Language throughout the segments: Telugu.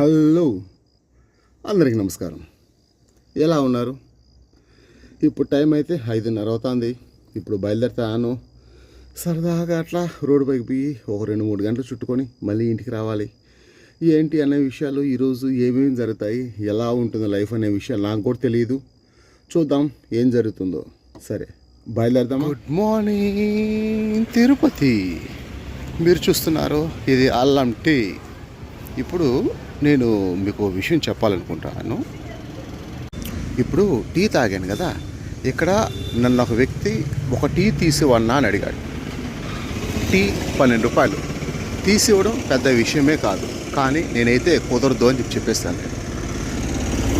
హలో. అందరికీ నమస్కారం. ఎలా ఉన్నారు? ఇప్పుడు టైం అయితే ఐదున్నర అవుతుంది. ఇప్పుడు బయలుదేరుతాను. సరదాగా అట్లా రోడ్డు పైకి పోయి ఒక రెండు మూడు గంటలు చుట్టుకొని మళ్ళీ ఇంటికి రావాలి. ఏంటి అనే విషయాలు ఈరోజు ఏమేమి జరుగుతాయి? ఎలా ఉంటుంది లైఫ్ అనే విషయాలు నాకు కూడా తెలియదు చూద్దాం ఏం జరుగుతుందో. సరే బయలుదేరదాం గుడ్ మార్నింగ్ తిరుపతి. మీరు చూస్తున్నారు ఇది అల్లం టీ. ఇప్పుడు నేను మీకు విషయం చెప్పాలనుకుంటున్నాను ఇప్పుడు టీ తాగాను కదా ఇక్కడ నన్ను ఒక వ్యక్తి ఒక టీ తీసివన్నా అని అడిగాడు. టీ పన్నెండు రూపాయలు. తీసివ్వడం పెద్ద విషయమే కాదు కానీ నేనైతే కుదరదు అని చెప్పి చెప్పేస్తాను నేను.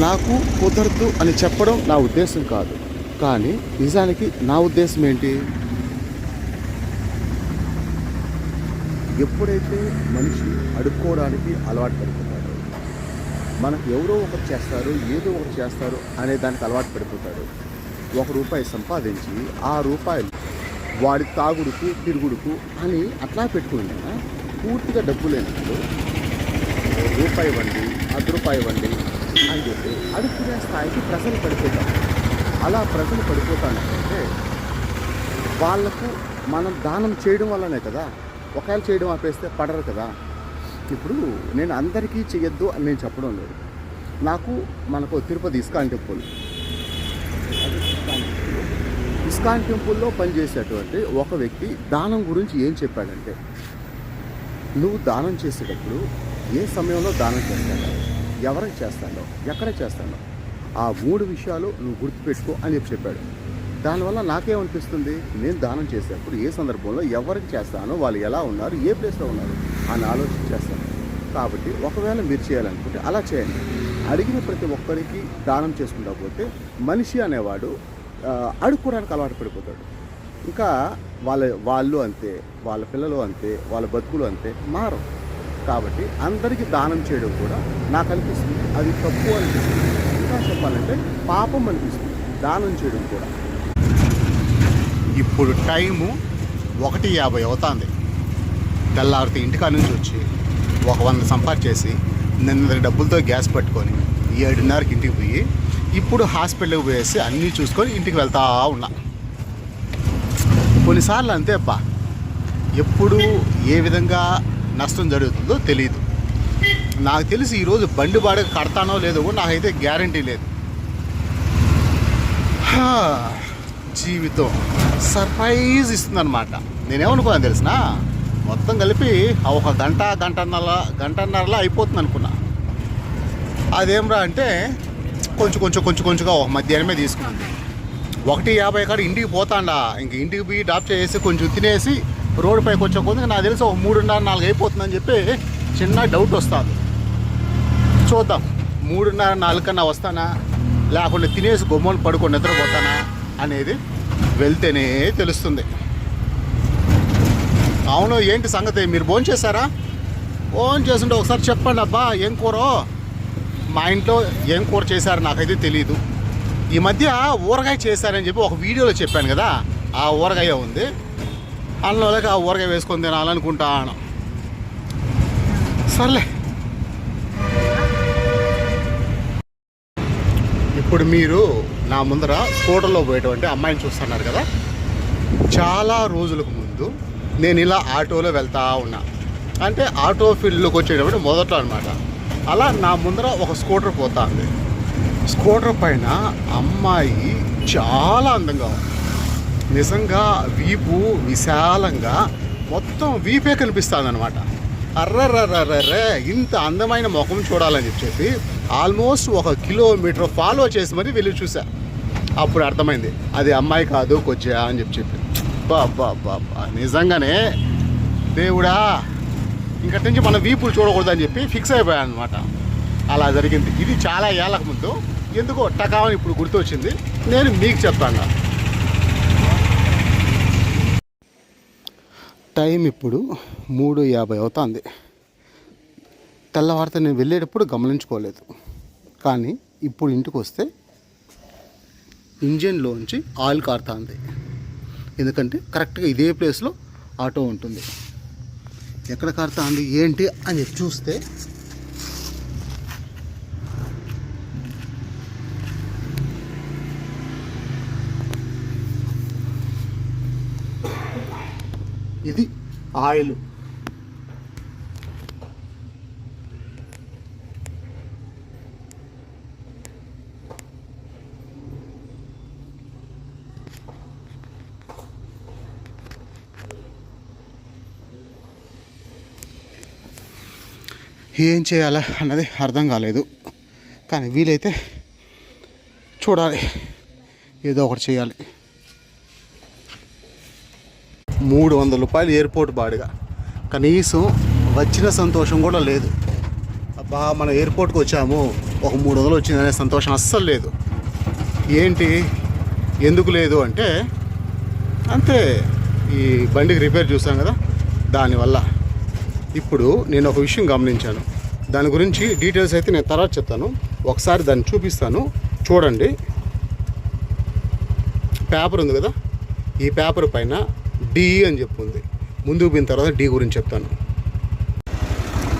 నాకు కుదరదు అని చెప్పడం నా ఉద్దేశం కాదు కానీ నిజానికి నా ఉద్దేశం ఏంటి? ఎప్పుడైతే మనిషి అడుక్కోవడానికి అలవాటు పడుతుంది మనకు ఎవరో ఒకటి చేస్తారు ఏదో ఒకటి చేస్తారు అనే దానికి అలవాటు పడిపోతాడు. ఒక రూపాయి సంపాదించి ఆ రూపాయలు వాడి తాగుడుకు తిరుగుడుకు అని అట్లా పెట్టుకున్నా పూర్తిగా డబ్బు లేనప్పుడు రూపాయి వండి అర్ధ రూపాయి వండి అని చెప్పి అడుక్కునే స్థాయికి ప్రజలు పడిపోతాం అలా ప్రజలు పడిపోతానంటే వాళ్ళకు మనం దానం చేయడం వల్లనే కదా. ఒకవేళ చేయడం ఆపేస్తే పడరు కదా. ఇప్పుడు నేను అందరికీ చేయొద్దు అని నేను చెప్పడం లేదు. నాకు మనకు Tirupati ISKCON temple. ISKCON ISKCON టెంపుల్లో పనిచేసేటువంటి ఒక వ్యక్తి దానం గురించి ఏం చెప్పాడంటే నువ్వు దానం చేసేటప్పుడు ఏ సమయంలో దానం చేస్తాడో ఎవరికి చేస్తాడో ఎక్కడ చేస్తాడో ఆ మూడు విషయాలు నువ్వు గుర్తుపెట్టుకో అని చెప్పి చెప్పాడు. దానివల్ల నాకేమనిపిస్తుంది నేను దానం చేసేటప్పుడు ఏ సందర్భంలో ఎవరికి చేస్తానో వాళ్ళు ఎలా ఉన్నారు ఏ ప్లేస్లో ఉన్నారు అని ఆలోచన చేస్తాను. కాబట్టి ఒకవేళ మీరు చేయాలనుకుంటే అలా చేయండి. అడిగిన ప్రతి ఒక్కరికి దానం చేసుకుంటా పోతే మనిషి అనేవాడు అడుక్కోవడానికి అలవాటు పడిపోతాడు. ఇంకా వాళ్ళ వాళ్ళు అంతే వాళ్ళ పిల్లలు అంతే వాళ్ళ బతుకులు అంతే మారు కాబట్టి అందరికీ దానం చేయడం కూడా నాకు అనిపిస్తుంది. అది తప్పు అనిపిస్తుంది. ఇంకా చెప్పాలంటే పాపం అనిపిస్తుంది. దానం చేయడం కూడా. ఇప్పుడు టైము ఒకటి యాభై అవుతుంది. తెల్లారితే ఇంటికాడ నుంచి వచ్చి ఒక వంద సంపాదించేసి నిన్న డబ్బులతో గ్యాస్ పట్టుకొని ఏడున్నరకి ఇంటికి పోయి ఇప్పుడు హాస్పిటల్కి పోయేసి అన్నీ చూసుకొని ఇంటికి వెళ్తా ఉన్నా. కొన్నిసార్లు అంతే అబ్బా. ఎప్పుడు ఏ విధంగా నష్టం జరుగుతుందో తెలియదు నాకు తెలిసి ఈరోజు బండి బాడగ కడతానో లేదో కూడా నాకైతే గ్యారంటీ లేదు. జీవితం సర్ప్రైజ్ ఇస్తుందన్నమాట. నేనేమనుకున్నాను తెలిసిన? మొత్తం కలిపి ఒక గంట గంటన్నర గంటన్నరలో అయిపోతుంది అనుకున్నా అదేమ్రా అంటే కొంచెం కొంచెం కొంచెం కొంచెంగా ఒక మధ్యాహ్నమే తీసుకున్నాను ఒకటి యాభై కాడ ఇంటికి పోతాండా. ఇంక ఇంటికి పోయి డ్రాప్ చేసి కొంచెం తినేసి రోడ్డు పైకి వచ్చే కొద్ది నాకు తెలిసి ఒక మూడున్నర నాలుగు అయిపోతుందని చెప్పి చిన్న డౌట్ వస్తుంది. చూద్దాం. మూడున్నర నాలుగు కన్నా వస్తానా? లేకుండా తినేసి గొమ్మలు పడుకొని నిద్రపోతానా? అనేది వెళ్తేనే తెలుస్తుంది. అవును ఏంటి సంగతి? మీరు భోజనం చేశారా? భోజనం చేస్తుంటే ఒకసారి చెప్పండి అబ్బా ఏం కూరో? మా ఇంట్లో ఏం కూర చేశారో నాకైతే తెలియదు ఈ మధ్య ఊరగాయ చేశారని చెప్పి ఒక వీడియోలో చెప్పాను కదా ఆ ఊరగాయ ఉంది. అందులోకి ఆ ఊరగాయ వేసుకొని తినాలనుకుంటాను సర్లే. ఇప్పుడు మీరు నా ముందర స్కూటర్లో పోయేటువంటి అమ్మాయిని చూస్తున్నారు కదా. చాలా రోజులకు ముందు నేను ఇలా ఆటోలో వెళ్తా ఉన్నా. అంటే ఆటో ఫీల్డ్లోకి వచ్చేటప్పుడు మొదట్లో అనమాట అలా నా ముందర ఒక స్కూటర్ పోతా ఉంది. స్కూటర్ పైన అమ్మాయి చాలా అందంగా ఉంది. నిజంగా వీపు విశాలంగా మొత్తం వీపే కనిపిస్తుంది అనమాట అర్రర్రర్రర్రే ఇంత అందమైన ముఖం చూడాలని చెప్పేసి ఆల్మోస్ట్ ఒక కిలోమీటర్ ఫాలో చేసి మరీ వెళ్ళి చూసా. అప్పుడు అర్థమైంది. అది అమ్మాయి కాదు కొచ్చా అని చెప్పి చెప్పి బా బా నిజంగానే దేవుడా ఇంకటి నుంచి మన వీపులు చూడకూడదని చెప్పి ఫిక్స్ అయిపోయాను అనమాట అలా జరిగింది. ఇది చాలా ఏళ్ళకు ముందు ఎందుకో టకావని ఇప్పుడు గుర్తొచ్చింది. నేను మీకు చెప్తాను. టైం ఇప్పుడు మూడు యాభై అవుతుంది. తెల్లవారితో నేను వెళ్ళేటప్పుడు గమనించుకోలేదు. కానీ ఇప్పుడు ఇంటికి వస్తే ఇంజన్లోంచి ఆయిల్ కారుతుంది. ఎందుకంటే కరెక్ట్గా ఇదే ప్లేస్లో ఆటో ఉంటుంది. ఎక్కడ కారుతుంది ఏంటి అని చూస్తే ఇది ఆయిల్. ఏం చేయాలా అన్నది అర్థం కాలేదు. కానీ వీలైతే చూడాలి. ఏదో ఒకటి చేయాలి. మూడు వందల రూపాయలు ఎయిర్పోర్ట్ బాడిగా. కనీసం వచ్చిన సంతోషం కూడా లేదు. అబ్బా మన ఎయిర్పోర్ట్కి వచ్చాము. ఒక మూడు వందలు వచ్చిందనే సంతోషం అస్సలు లేదు. ఏంటి? ఎందుకు లేదు అంటే అంతే. ఈ బండికి రిపేర్ చూసాం కదా దానివల్ల. ఇప్పుడు నేను ఒక విషయం గమనించాను. దాని గురించి డీటెయిల్స్ అయితే నేను తర్వాత చెప్తాను. ఒకసారి దాన్ని చూపిస్తాను. చూడండి. పేపర్ ఉంది కదా? ఈ పేపర్ పైన డి అని చెప్పింది. ముందుకు పోయిన తర్వాత డి గురించి చెప్తాను.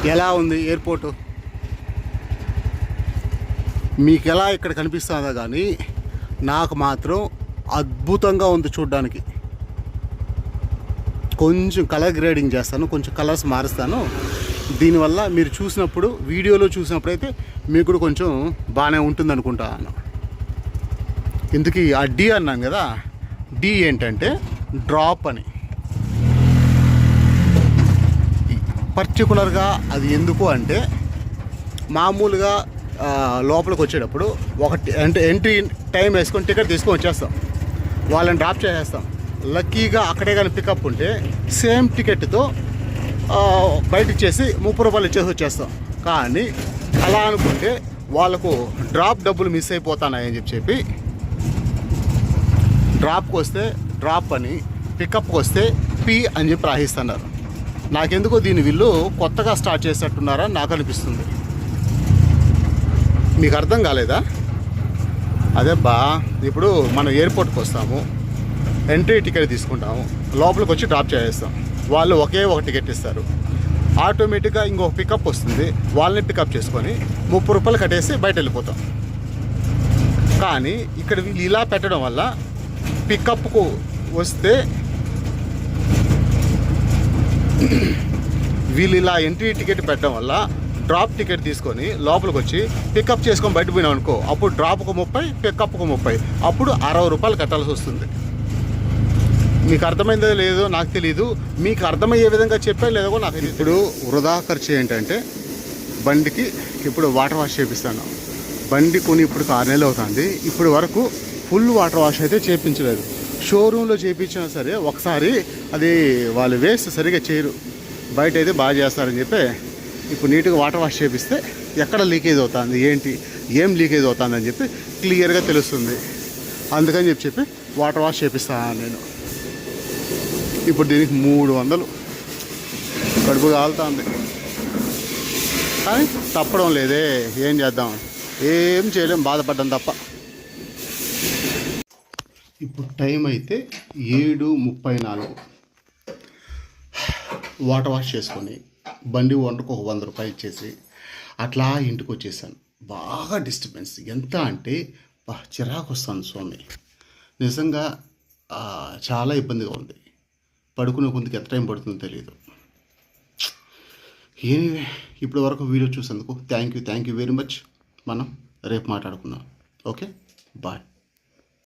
ఎలా ఉంది ఎయిర్పోర్టు? మీకు ఎలా ఇక్కడ కనిపిస్తుందో కానీ నాకు మాత్రం అద్భుతంగా ఉంది చూడ్డానికి. కొంచెం కలర్ గ్రేడింగ్ చేస్తాను కొంచెం కలర్స్ మారుస్తాను. దీనివల్ల మీరు చూసినప్పుడు వీడియోలో చూసినప్పుడు అయితే మీకు కూడా కొంచెం బాగానే ఉంటుంది అనుకుంటాను ఇందుకీ ఆ డి అన్నాను కదా డి ఏంటంటే డ్రాప్ అని. పర్టికులర్గా అది ఎందుకు అంటే మామూలుగా లోపలికి వచ్చేటప్పుడు ఒక అంటే ఎంట్రీ టైం వేసుకొని టికెట్ తీసుకొని వచ్చేస్తాం. వాళ్ళని డ్రాప్ చేసేస్తాం. లక్కీగా అక్కడే కానీ పికప్ ఉంటే సేమ్ టికెట్తో బయట ఇచ్చేసి ముప్పై రూపాయలు ఇచ్చేసి వచ్చేస్తాం. కానీ అలా అనుకుంటే వాళ్ళకు డ్రాప్ డబ్బులు మిస్ అయిపోతున్నాయని చెప్పి చెప్పి డ్రాప్కి వస్తే డ్రాప్ అని పికప్కి వస్తే పి అని చెప్పి రాహిస్తున్నారు నాకెందుకో దీని వీళ్ళు కొత్తగా స్టార్ట్ చేసేట్టున్నారని నాకు అనిపిస్తుంది. మీకు అర్థం కాలేదా? అదే బా ఇప్పుడు మనం ఎయిర్పోర్ట్కి వస్తాము. ఎంట్రీ టికెట్ తీసుకుంటాము. లోపలికి వచ్చి డ్రాప్ చేసేస్తాం. వాళ్ళు ఒకే ఒక టికెట్ ఇస్తారు. ఆటోమేటిక్గా ఇంకొక పికప్ వస్తుంది. వాళ్ళని పికప్ చేసుకొని ముప్పై రూపాయలు కట్టేసి బయట వెళ్ళిపోతాం. కానీ ఇక్కడ వీళ్ళు ఇలా పెట్టడం వల్ల పికప్కు వస్తే వీళ్ళు ఇలా ఎంట్రీ టికెట్ పెట్టడం వల్ల డ్రాప్ టికెట్ తీసుకొని లోపలికి వచ్చి పికప్ చేసుకొని బయట పోయినాం అనుకో అప్పుడు డ్రాప్కు ముప్పై పికప్కు ముప్పై అప్పుడు అరవై రూపాయలు కట్టాల్సి వస్తుంది. మీకు అర్థమైందో లేదో నాకు తెలియదు మీకు అర్థమయ్యే విధంగా చెప్పే లేదో కూడా నాకు తెలియదు. ఇప్పుడు వృధా ఖర్చు ఏంటంటే బండికి ఇప్పుడు వాటర్ వాష్ చేపిస్తాను. బండి కొని ఇప్పుడు ఆరు నెలలు అవుతుంది. ఇప్పుడు వరకు ఫుల్ వాటర్ వాష్ అయితే చేయించలేదు షోరూంలో చేయించినా సరే ఒకసారి అది వాళ్ళు వేస్ట్ సరిగా చేయరు. బయట అయితే బాగా చేస్తారని చెప్పి ఇప్పుడు నీట్గా వాటర్ వాష్ చేపిస్తే ఎక్కడ లీకేజ్ అవుతుంది ఏంటి ఏం లీకేజ్ అవుతుంది అని చెప్పి క్లియర్గా తెలుస్తుంది. అందుకని చెప్పి చెప్పి వాటర్ వాష్ చేపిస్తాను నేను. ఇప్పుడు దీనికి మూడు వందలు. కడుపు కాలుతుంది. కానీ తప్పడం లేదే. ఏం చేద్దాం? ఏం చేయలేం. బాధపడ్డాం తప్ప. ఇప్పుడు టైం అయితే ఏడు ముప్పై నాలుగు. వాటర్ వాష్ చేసుకొని బండి వంటకు ఒక వంద రూపాయలు ఇచ్చేసి అట్లా ఇంటికి వచ్చేసాను. బాగా డిస్టర్బెన్స్. ఎంత అంటే చిరాకు వస్తాను స్వామి. నిజంగా చాలా ఇబ్బందిగా ఉంది. పడుకునే కొందుకు ఎంత టైం పడుతుందో తెలియదు ఏనివే ఇప్పటి వరకు వీడియో చూసేందుకు thank you thank you very much మనం రేపు మాట్లాడుకుందాం. Okay bye